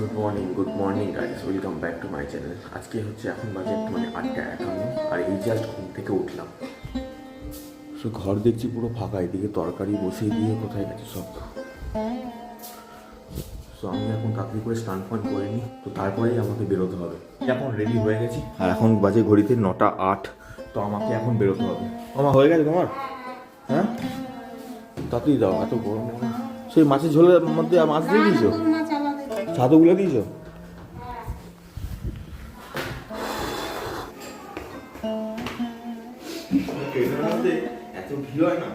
Good morning good morning guys welcome back to my channel আজকে হচ্ছে এখন বাজে মানে আটটা একান্ন, আর এই জাস্ট ঘুম থেকে উঠলাম। সো ঘর দেখছি পুরো ফাঁকা, এদিকে তরকারি বসিয়ে দিয়ে কোথায় গেছে সব। সো আমি এখন তাড়াতাড়ি করে স্নান ফান করে নিই, তো তারপরেই আমাকে বেরোতে হবে। এখন রেডি হয়ে গেছি, আর এখন বাজে ঘড়িতে নটা আট, তো আমাকে এখন বেরোতে হবে। আমার হয়ে গেছে তোমার? হ্যাঁ? তাড়াতাড়ি দাও, এত গরম। সেই মাছের ঝোলের মধ্যে মাছ দিয়ে দিয়েছ? ছাতুগুলো দিয়েছ? এত ভিড় হয় না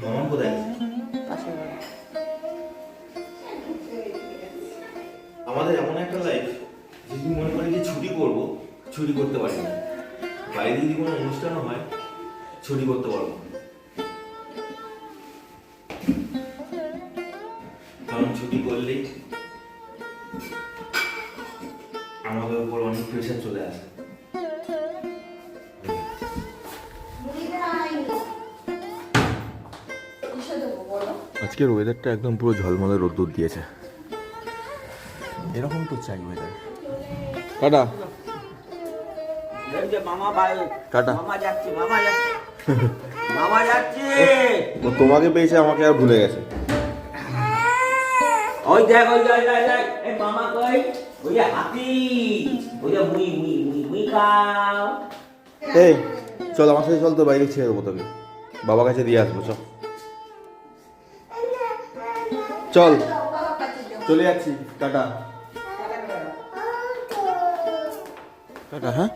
মামা কোথায় আমাদের এমন একটা লাইফ যদি মনে করি যে ছুটি করব, ছুটি করতে পারি না বাইরে যদি কোনো অনুষ্ঠান হয়, ছুটি করতে পারব ছুটি করলেই আমাদের উপর অনেক প্রেশার চলে আসে। আজকের ওয়েদারটা একদম পুরো ঝলমলে রোদ্দুর দিয়েছে। এরকম তো চাই ওয়েদার টাটা। এই মামা ভাই টাটা। মামা যাচ্ছে মামা যাচ্ছে মামা যাচ্ছে। ও তোমাকে পেয়েছে আমাকে আর ভুলে গেছে। ওই দেখ ওই দেখ দেখ দেখ। এই মামা কই? ওই হাতি। ওই যে মুই মুই মুই মুই খাও। এই, চল আমার সাথে চল তো, বাইরে ছেড়ে দেবো তোকে। বাবা কাছে দিয়ে আসব, চল। চল, চলে যাচ্ছি। টাটা। টাটা হ্যাঁ?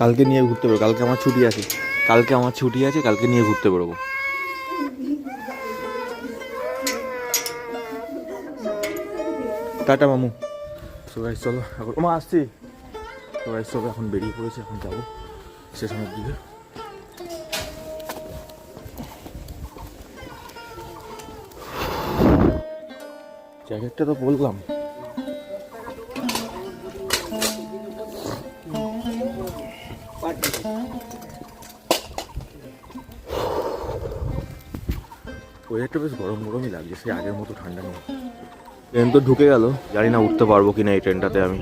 কালকে নিয়ে ঘুরতে বেরোবো কালকে আমার ছুটি আছে। কালকে আমার ছুটি আছে, কালকে নিয়ে ঘুরতে বেরোবো। টাটা মামু। সবাই চলো, এখন মা, আসছি। সবাই সব এখন বেরিয়ে পড়েছে, এখন যাব স্টেশনের দিকে। জ্যাকেটটা তো বললাম। ওয়েদারটা বেশ গরম গরমই লাগছে সে আগের মতো ঠান্ডা নেই। ট্রেন তো ঢুকে গেল, জানি না উঠতে পারব কিনা এই ট্রেনটাতে আমি।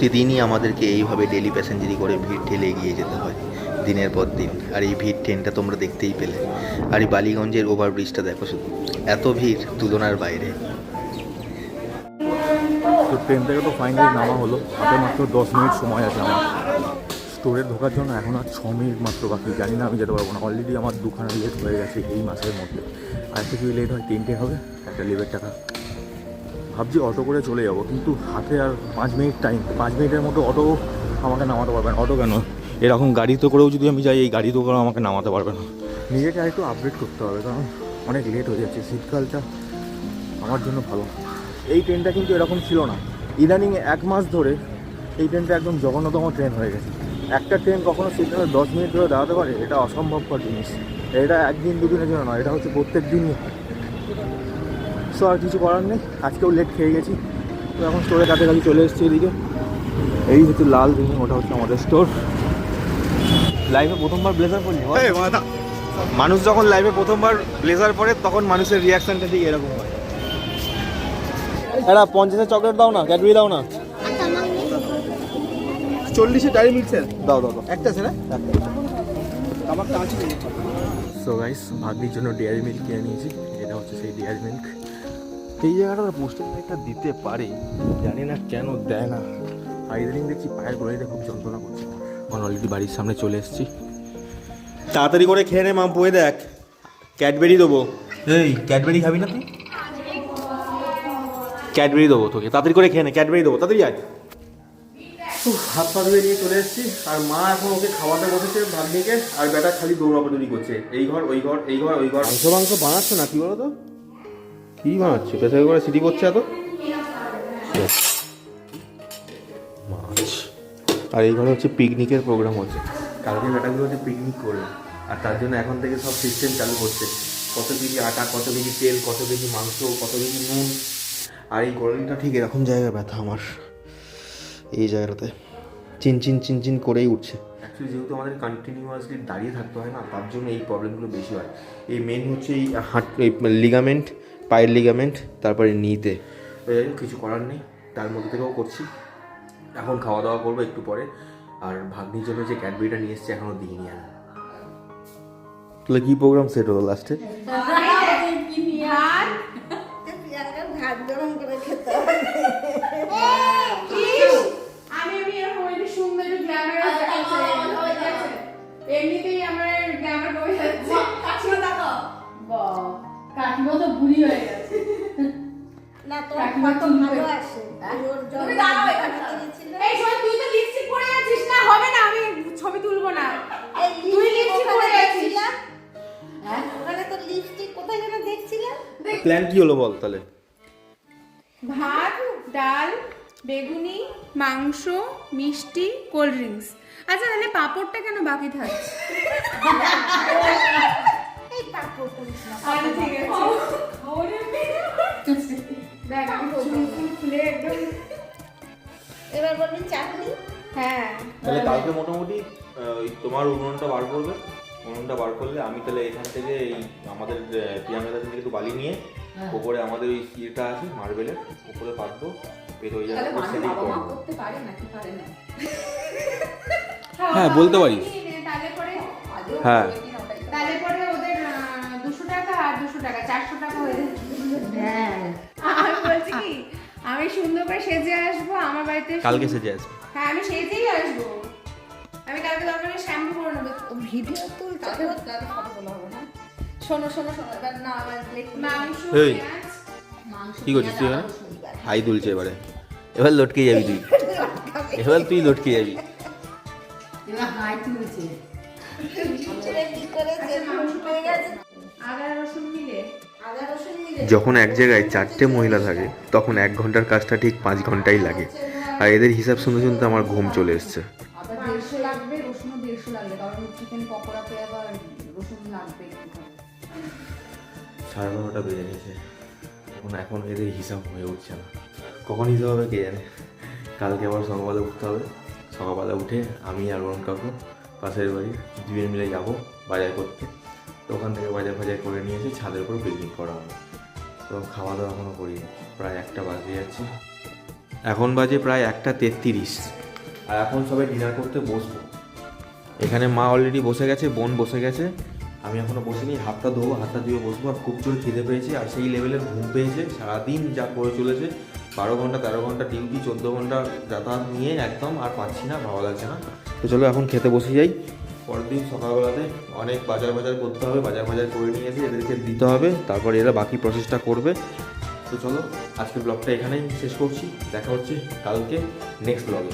প্রতিদিনই আমাদেরকে এইভাবে ডেলি প্যাসেঞ্জারি করে ভিড় ঠেলে এগিয়ে যেতে হয়, দিনের পর দিন। আর এই ভিড় ট্রেনটা তোমরা দেখতেই পেলে। আর এই বালিগঞ্জের ওভারব্রিজটা দেখো শুধু। এত ভিড় তুলনার বাইরে। তো ট্রেন থেকে তো ফাইনালি নামা হলো। হাতে মাত্র দশ মিনিট সময় আছে আমার। স্টোরে ঢোকার জন্য এখন আর ছ মিনিট মাত্র বাকি। জানি না আমি যেতে পারব না। অলরেডি আমার দুখানা লেট হয়ে গেছে এই মাসের মধ্যে। আর একটা লেট হয়, তিনটে হবে। একটা লিভের টাকা। ভাবছি অটো করে চলে যাব, কিন্তু হাতে আর পাঁচ মিনিট টাইম পাঁচ মিনিটের মতো অটো আমাকে নামাতে পারবে না। অটো কেন? এরকম গাড়িতে করেও যদি আমি যাই, এই গাড়িতে করেও আমাকে নামাতে পারবে না? নিজেকে আরেকটু আপডেট করতে হবে, কারণ অনেক লেট হয়ে যাচ্ছে। শীতকালটা আমার জন্য ভালো। এই ট্রেনটা কিন্তু এরকম ছিল না। ইদানিং এক মাস ধরে এই ট্রেনটা একদম জঘন্যতম ট্রেন হয়ে গেছে। একটা ট্রেন কখনো সিগনালে দশ মিনিট ধরে দাঁড়াতে পারে, এটা অসম্ভবকর জিনিস। এটা একদিন দুদিনের জন্য নয়, এটা হচ্ছে প্রত্যেক দিনই সো আর কিছু করার নেই। আজকেও লেট খেয়ে গেছি। তো এখন স্টোরের কাছাকাছি চলে এসেছি এদিকে। এই হচ্ছে লাল দিন ওটা হচ্ছে আমাদের স্টোর লাইভে প্রথমবার ব্লেজার পরলি মানুষ যখন লাইভে প্রথমবার ব্লেজার পরে তখন মানুষের রিয়াকশনটা ঠিক এরকম হয়। একটা পঞ্চাশের চকলেট দাও না ক্যাডবেরি দাও না। চল্লিশে ডায়েরি মিল্ক স্যার দাও দাও দাও। একটা স্যার আমারটা আছে সো গাইস ভাগ্নির জন্য ডেয়ারি মিল্ক কিনে নিয়েছি। এটা হচ্ছে সেই ডেয়ারি মিল্ক এই জায়গাটা পোস্টার একটা দিতে পারে। জানি না কেন দেয় না। আর ইদানিং দেখছি পায়ের গোড়াইতে খুব যন্ত্রণা করছে। আমার অলরেডি বাড়ির সামনে চলে এসেছি। তাড়াতাড়ি করে খেয়ে নে মা বয়ে দেখ। ক্যাডবেরি দেবো। এই ক্যাডবেরি খাবি না তুই? ক্যাডবেরি দেবো তোকে। তাড়াতাড়ি করে খেয়ে নে ক্যাডবেরি দেবো। তাড়াতাড়ি আয়। হাত পা ধুয়ে নিয়ে চলে এসেছি। আর মা এখন ওকে খাওয়াতে বসেছে ভাগ্নিকে। আর বেটা খালি দৌড়াপাদৌড়ি করছে। এই ঘর ওই ঘর এই ঘর ওই ঘর। মাংস মাংস বানাচ্ছে না কি বলো তো কি বানাচ্ছে প্রেসার করে সিটি করছে এত? মাছ। আর এই ঘরে হচ্ছে পিকনিকের প্রোগ্রাম হচ্ছে। কালকে বেটাগুলো হচ্ছে পিকনিক করবে। আর তার জন্য এখন থেকে সব সিস্টেম চালু করছে কত কেজি আটা, কত কেজি তেল, কত কেজি মাংস, কত কেজি নুন। আর এই গরমটা ঠিক এরকম জায়গায় ব্যথা আমার। এই জায়গাটাতে। চিনচিন চিনচিন করেই উঠছে। অ্যাকচুয়ালি যেহেতু আমাদের কন্টিনিউয়াসলি দাঁড়িয়ে থাকতে হয় না, তার জন্য এই প্রবলেমগুলো বেশি হয়। এই মেন হচ্ছে এই হাট, এই লিগামেন্ট পায়ের লিগামেন্ট তারপরে নিতে। কিছু করার নেই তার মধ্যে থেকেও করছি। এখন খাওয়া দাওয়া করব একটু পরে। আর ভাগ্নির জন্য যে ক্যাডবেরিটা নিয়ে এসছে এখনও দিইনি আমি তাহলে কি প্রোগ্রাম সেট হলো লাস্টে ভাত গরম করে খেতে তুমি দাঁড়াও এখানে। এই শোন তুই তো লিপস্টিক পরে আছিস না হবে না আমি ছবি তুলবো না তুই লিপস্টিক পরে আছিস হ্যাঁ ওখানে তো লিপস্টিক কোথায় যেন দেখছিলাম প্ল্যান কি হলো বল তাহলে ভাত ডাল বেগুনি মাংস মিষ্টি কোল্ড ড্রিঙ্কস আচ্ছা তাহলে পাঁপড়টা কেন বাকি থাকছে এই পাপড় করিস না আচ্ছা ঠিক আছে দেখ চুল ফুল খুলে একদম। এবার বলবি চাটনি হ্যাঁ। তাহলে কালকে মোটামুটি ওই তোমার উনুনটা বার করবে। উনুনটা বার করলে আমি তাহলে এখান থেকে এই আমাদের পিয়ামেদা থেকে একটু বালি নিয়ে ওপরে আমাদের ওই ইয়েটা আছে মার্বেলের উপরে পাতবো। পেট হয়ে যাবে সেটিং করব হ্যাঁ, বলতে পারিস। তাহলে পরে হ্যাঁ। তাহলে পরে ওদের দুশো টাকা আর দুশো টাকা চারশো টাকা হয়ে যাবে আমি বলছি কি আমি সুন্দর করে সেজে আসব আমার বাড়িতে কালকে সেজে আসবে। হ্যাঁ আমি সেজেই আসব। আমি কালকে দরকার শ্যাম্পু করে নেব। ভিডিও তুলছে শোনো শোনো শোনো এবার না আমার মাংস এই। কি করছিস তুই হাই তুলছে এবারে। এবার লটকে যাবি তুই। এবার তুই লটকে যাবি। পেয়ে গেছে। আদা রসুন মিলে। যখন এক জায়গায় চারটে মহিলা থাকে, তখন এক ঘণ্টার কাজটা ঠিক পাঁচ ঘন্টাই লাগে। আর এদের হিসাব শুনতে শুনতে আমার ঘুম চলে এসছে। সাড়ে বারোটা বেজে গেছে। এখন এখন এদের হিসাব হয়ে উঠছে না। কখন হিসাব হবে কে জানে? কালকে আবার সকালবেলা উঠতে হবে। সকালবেলা উঠে আমি আর অরুণ কাকু পাশের বাড়ি দুজন মিলে যাব বাজার করতে। তো ওখান থেকে বাজার ফাজার করে নিয়ে এসে ছাদের উপর পিকনিক করা হবে তো খাওয়া দাওয়া এখনও করিনি, প্রায় একটা বাজে যাচ্ছে এখন বাজে প্রায় একটা তেত্রিশ। আর এখন সবাই ডিনার করতে বসবো। এখানে মা অলরেডি বসে গেছে, বোন বসে গেছে। আমি এখনও বসিনি, হাতটা ধোবো, হাতটা ধুয়ে বসবো। আর খুব জোর খিদে পেয়েছে, আর সেই লেভেলের ঘুম পেয়েছে। সারাদিন যা করে চলেছে, বারো ঘণ্টা, তেরো ঘণ্টা ডিউটি চোদ্দ ঘণ্টা যাতায়াত নিয়ে একদম আর পাচ্ছি না ভালো লাগছে না। তো চলো এখন খেতে বসে যাই। পরের দিন সকালবেলাতে অনেক বাজার বাজার করতে হবে, বাজার বাজার করে নিয়ে এসে এদেরকে দিতে হবে, তারপর এরা বাকি প্রসেসটা করবে। তো চলো, আজকের ব্লগটা এখানেই শেষ করছি, দেখা হচ্ছে কালকে নেক্সট ব্লগে